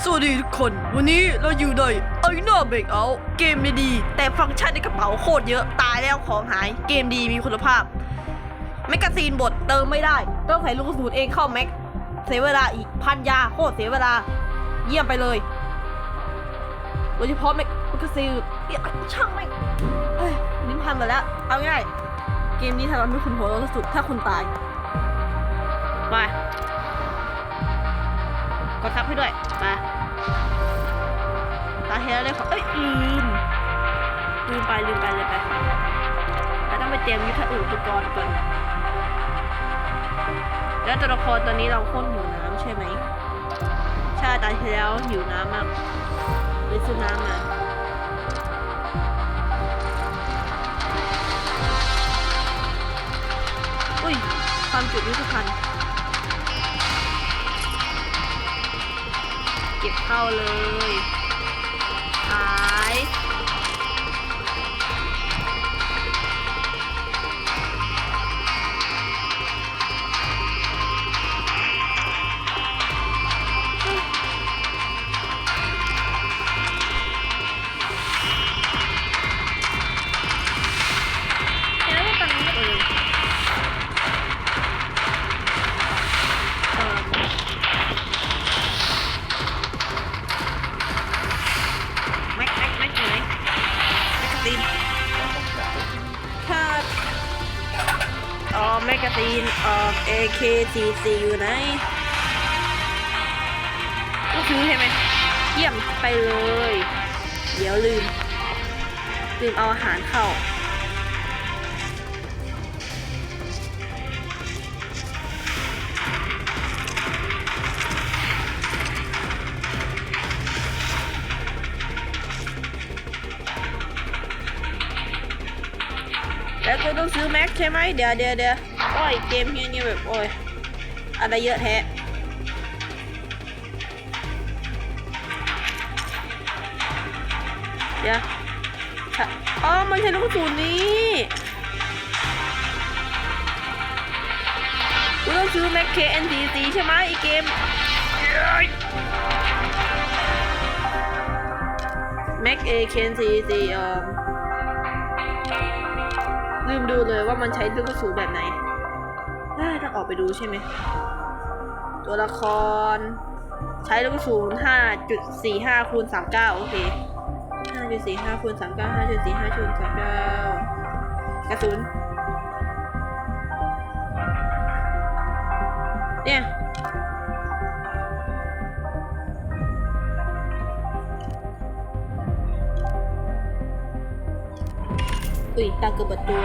สวัสดีทุกคน วันนี้เราอยู่ในไอหน้าเบรกเอา เกมดีๆแต่ฟังก์ชันในกระเป๋าโคตรเยอะตายแล้วของหายเกมดีมีคุณภาพ แมกกาซีนบทเติมไม่ได้ ต้องใส่ลูกกระสุนเองเข้าแม็กเสียเวลาอีกพันยาโคตรเสียเวลา เยี่ยมไปเลยโดยเฉพาะแม็กกาซีนเอ้ช่างแม่งเอ้ยลิ้นพันมาแล้ว เอาง่ายเกมนี้ทำให้คุณหัวเราะสุดถ้าคุณตายไป กดทับให้ด้วยมาตาเฮลเลยขอเอ้ยลืมลืมไปลืมไปเลยไปเราต้องไปเตรียมยุทธอุปกรณ์ก่อนแล้วตัวละครตอนนี้เราโคตรหิวน้ำใช่ไหมใช่ตาที่แล้วหิวน้ำมากไปซื้อน้ำมาอุ้ยความจุยุทธภัณฑ์ เก็บเข้าเลยขาย เยี่ยมไปเลย เดี๋ยวลืม ลืมเอาอาหารเข้า แล้วก็ต้องซื้อแม็กใช่ไหมเดี๋ยวเดี๋ยวเดี๋ยวโอ้ยเกมเฮียนี่แบบโอ้ยอะไรเยอะแท้ เดี๋ยวค่ะอ๋อมันใช้ลูกกระสุนนี้กูต้องซื้อแม็กเคเอ็นทีซีใช่ไหมอีเกมแม็กเอเคนซีซีเออลืมดูเลยว่ามันใช้ลูกกระสุนแบบไหนได้ต้องออกไปดูใช่ไหม ตัวละคร ใช้ลูกกระสุน5.45คูณ39 โอเค 5.45คูณ39 5.45คูณ39กระสุนเนี่ยอุ้ยตาเกือบประตู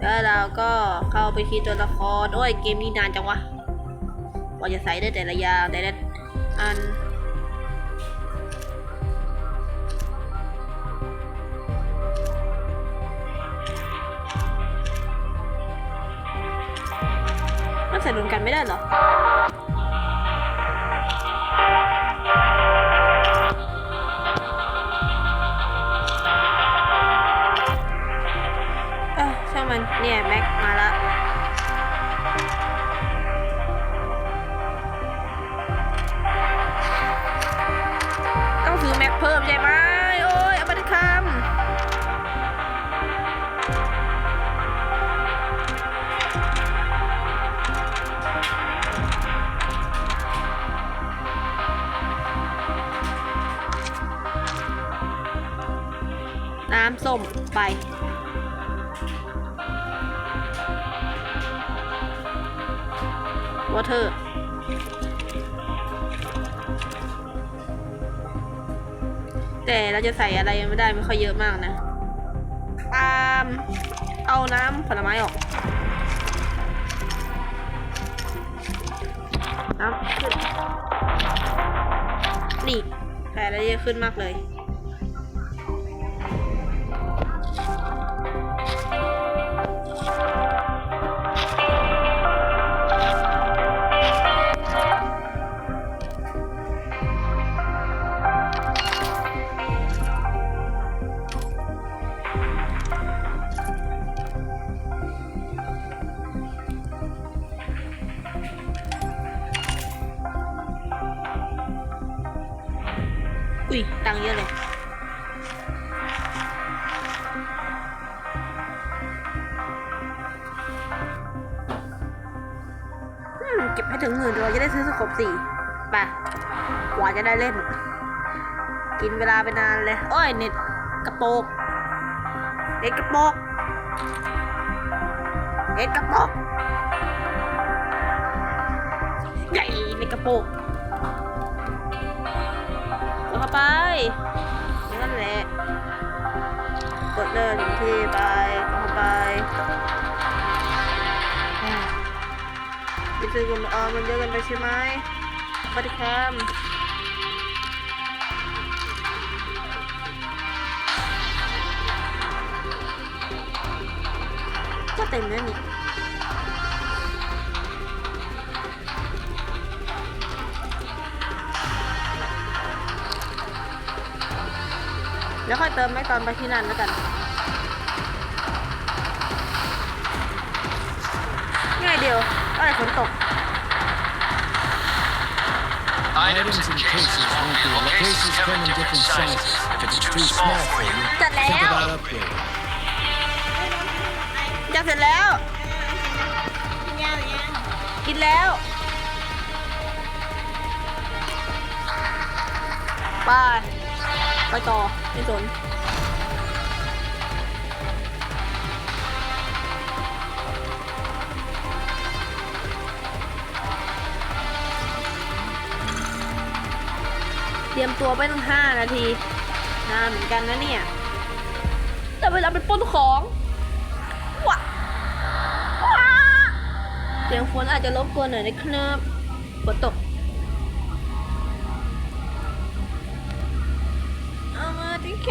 แล้วเราก็เข้าไปที่ตัวละคร โอ้ย เกมนี้นานจังวะกว่าจะใส่ได้แต่ละอยางแต่ละอัน ส่รวมกันไม่ได้เหรอ เออช่างมันเนี่ยแม็ก น้ำส้มไป วอเตอร์ แต่เราจะใส่อะไรไม่ได้ไม่ค่อยเยอะมากนะตามเอาน้ำผลไม้ออก น้ำขึ้น นี่แผลอะไรเยอะขึ้นมากเลย เก็บให้ถึงหมื่นเราจะได้ซื้อสกบสี่ไปกว่าจะได้เล่น กินเวลาไปนานเลยโอ้ยเน็ตกระโปกเน็ตกระโปกเน็ตกระโปกใหญ่เน็ตกระโปกกดเข้าไปนั่นแหละกดเลยถึงที่ไปกดเข้าไป ซื้อกันอ๋ออมันเยอะเกันไปใช่ไหมสวัสดีครับก็เต็มแล้วนี่แล้วค่อยเติมไม่ตอนไปที่นั่นแล้วกัน ง่ายเดียวเอ้ยฝนตก Items and cases won't be. Cases come in different sizes. If it's too small for you, จัดแล้ think ว about upgrading. จัดเสร็จแล้ว กินแล้ว ไป ไปต่อไม่สน ตรียมตัวไปตั้งห้านาทีนานเหมือนกันนะเนี่ยแต่เวลาเป็นป้นของว้าว้าเสียงฝนอาจจะรบกวนหน่อยนะครับฝนตกเอามาที่แค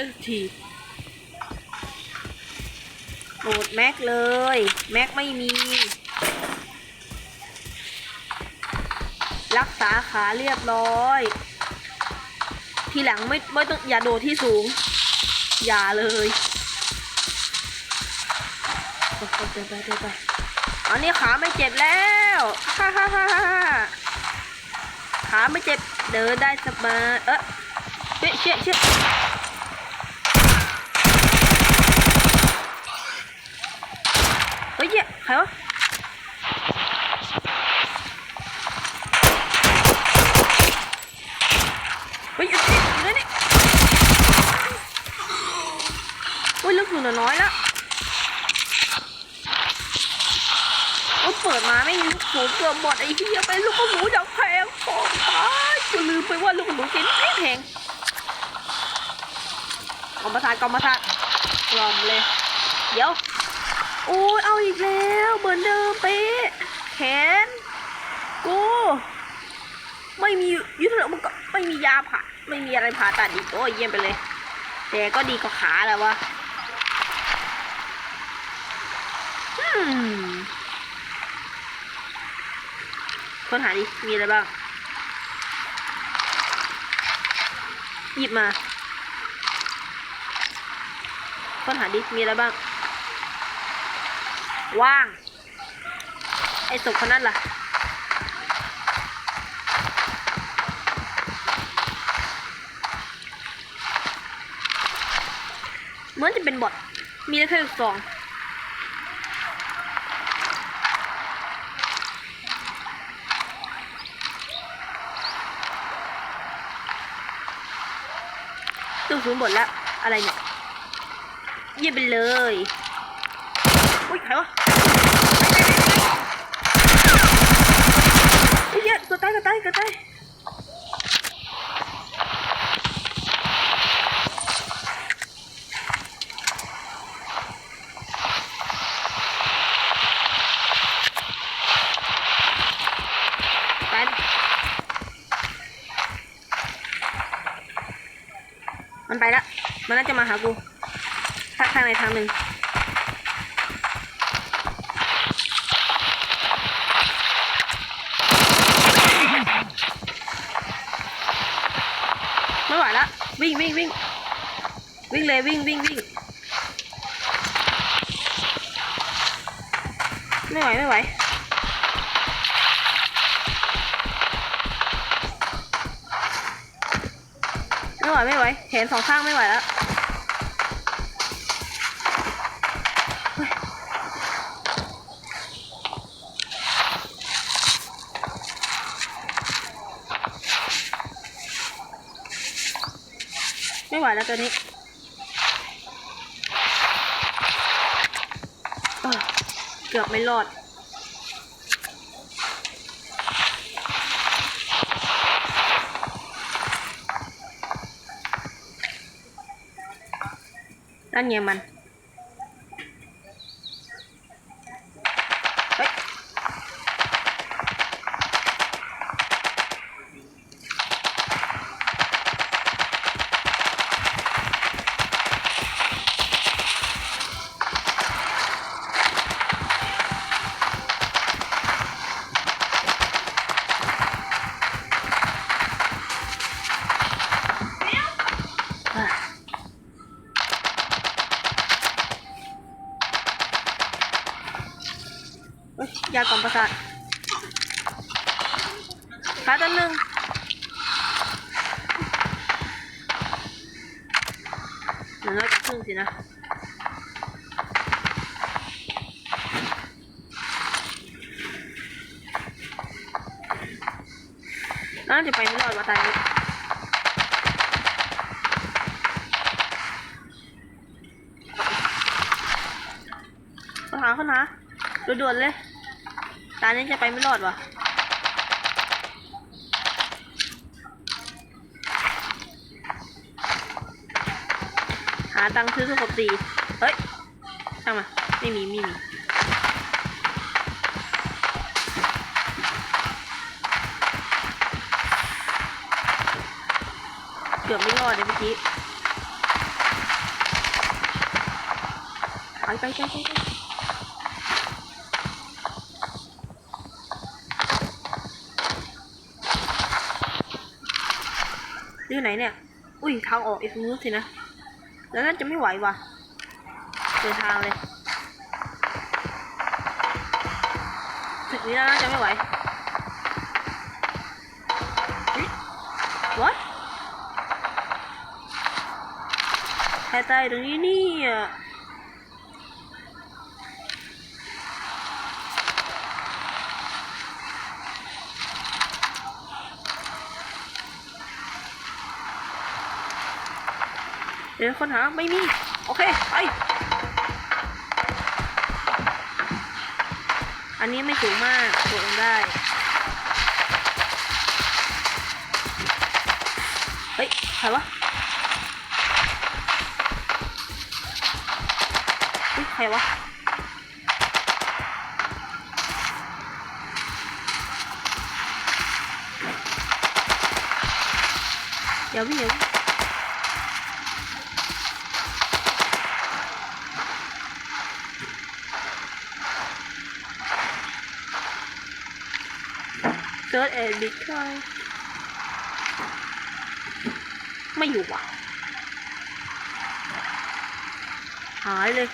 ได้สักทีโหลดแม็กเลย แม็กไม่มี รักษาขาเรียบร้อย ทีหลังไม่ไม่ต้องอย่าโดดที่สูง อย่าเลยไปไปไปไปอันนี้ขาไม่เจ็บแล้วฮ่าฮ่าฮ่าขาไม่เจ็บเดินได้สบายเอ๊ะเชี่ยเชี่ยเชี่ยเฮ้ยเหี้ยใค รวะเฮ้ยนี่นี่เฮ้ยลูกหนูน้อยแล้วโอ้เปิดมาไม่มีลูกหมูเกือบหมดไอ้เหี้ยเป็นลูกหมูอย่างแพงโอ้ยกูลืมไปว่าลูกหมูกินไม่แพงกองประสาทกองประสาทกล่อมเลย เดี๋ยว โอ้ยเอาอีกแล้วเหมือนเดิมเป๊ะแขนกูไม่มียุทธมันก็ไม่มียาผ่าไม่มีอะไรผ่าตัดอีกโอ้ยเยี่ยมไปเลย แต่ก็ดีกว่าขาแล้ววะค้นหาดิ มีอะไรบ้าง หยิบมาค้นหาดิ มีอะไรบ้าง ว่าง ไอ้ศพคนนั้นล่ะ เหมือนจะเป็นบอทมีได้แค่ลูกซองตู้ศูนย์บทแล้ว อะไรเนี่ยเยี่ยไปเลย อุ้ยใครวะ อุ้ยเหี้ยตัวตายตัวตายตัวตายไปมันไปแล้ว มันน่าจะมาหากูทางทางไหนทางหนึ่ง ไม่ไห วิ่งวิ่งวิ่งวิ่งเลยวิ่งวิ่งวิ่งไม่ไหวไม่ไหวไม่ไหวไม่ไหว เห็นสองข้างไม่ไหวแล้ว ไหวแล้วตัวนี้เอ้อเกือบไม่รอดนั่นไงมัน รึ่งสินะน่าจะไปไม่รอดว่าตายนี้เขาหาเขาหาด่วนๆเลย ตานี้จะไปไม่รอดว่ะ หาตังค์ซื้อสุขบสีเฮ้ยช่างมาไม่มีไม่มีเกือบไม่รอดเลยเมื่อกี้ไปไปไปไปอยู่ไหนเนี่ย อุ้ยทางออกอีกนู้นสินะ แล้วน่าจะไม่ไหวว่ะเดินทางเลยถึงนี้แล้วน่าจะไม่ไหวเฮ้ย what ใครตายตรงนี้เนี่ย เดี๋ยวคนหาไม่มี โอเค ไป อันนี้ไม่สูงมากกดลงได้ เฮ้ยใครวะเฮ้ยใครวะเดี๋ยวพี่เดี๋ยว เซิร์ชเอบิ๊กไไม่อยู่ว่ะ หายเลย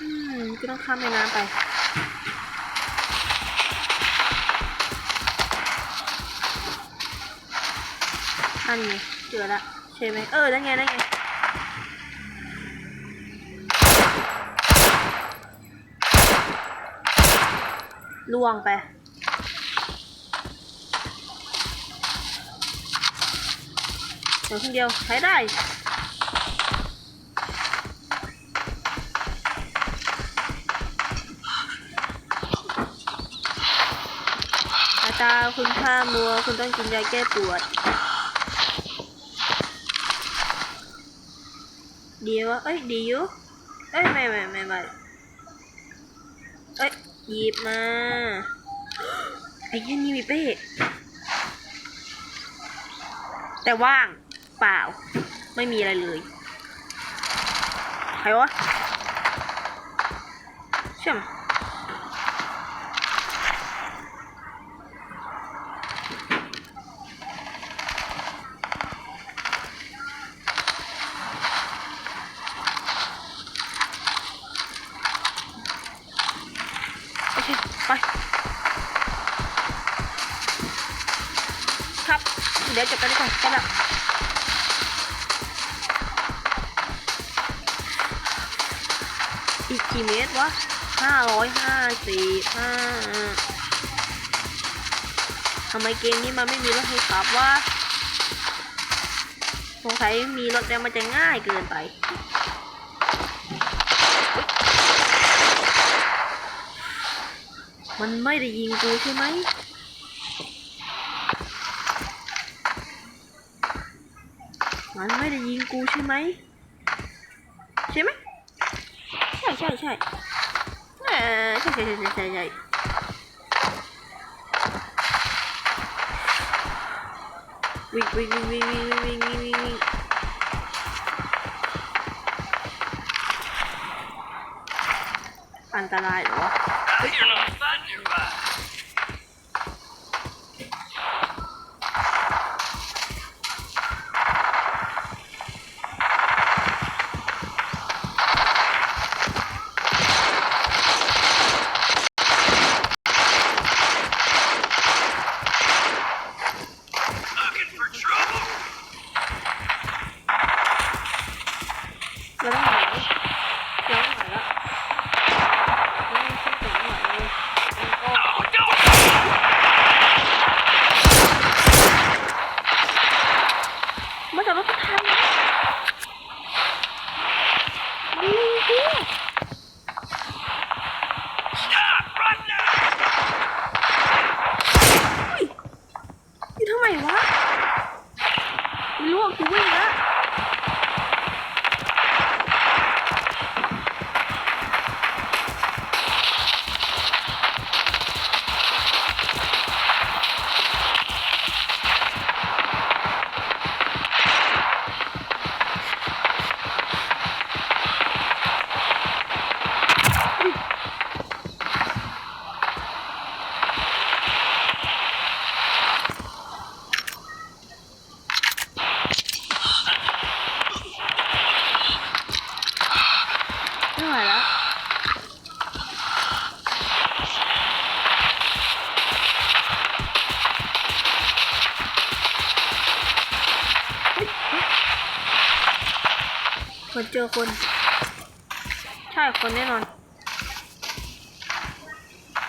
อืมก็ต้องข้ามแม่น้ำไปนั่นไงเจอละใช่ไหมเออนั่นไงนั่นไง ล่วงไป เดี๋ยวคนเดียวใช้ได้สายตาคุณผ้ามัว คุณต้องกินยาแก้ปวด เดียวะเอ้ยดีอยู่เอ้ย ไม่ไม่ไม่ไม่ หยิบมา ไอ้เหี้ยันนี่มีเป้แต่ว่างเปล่า ไม่มีอะไรเลย ใครวะเชื่อม ยห้าสี่ห้าทำไมเกมนี้มันไม่มีรถให้ขับวะสงสัยมีรถแล้วมันจะง่ายเกินไปมันไม่ได้ยิงกูใช่ไหม มันไม่ได้ยิงกูใช่ไหม ใช่ไหม ใช่ใช่ใช่ ใช่ใช่ใช่ใช่ใช่ใช่วิ่งวิ่งวิ่งวิ่งวิ่งวิ่งวิ่งวิ่งวิ่งอันตรายเหรอวะ นเจอคน ใช่คนแน่นอน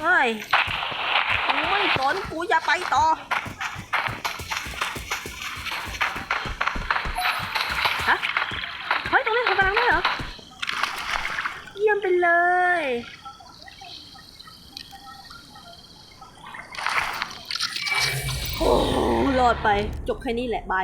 เฮ้ยกูไม่สนกูจะไปต่อฮะเฮ้ยตรงนี้เขากำลังได้เหรอ เยี่ยมไปเลยโอ้รอดไปจบแค่นี้แหละบาย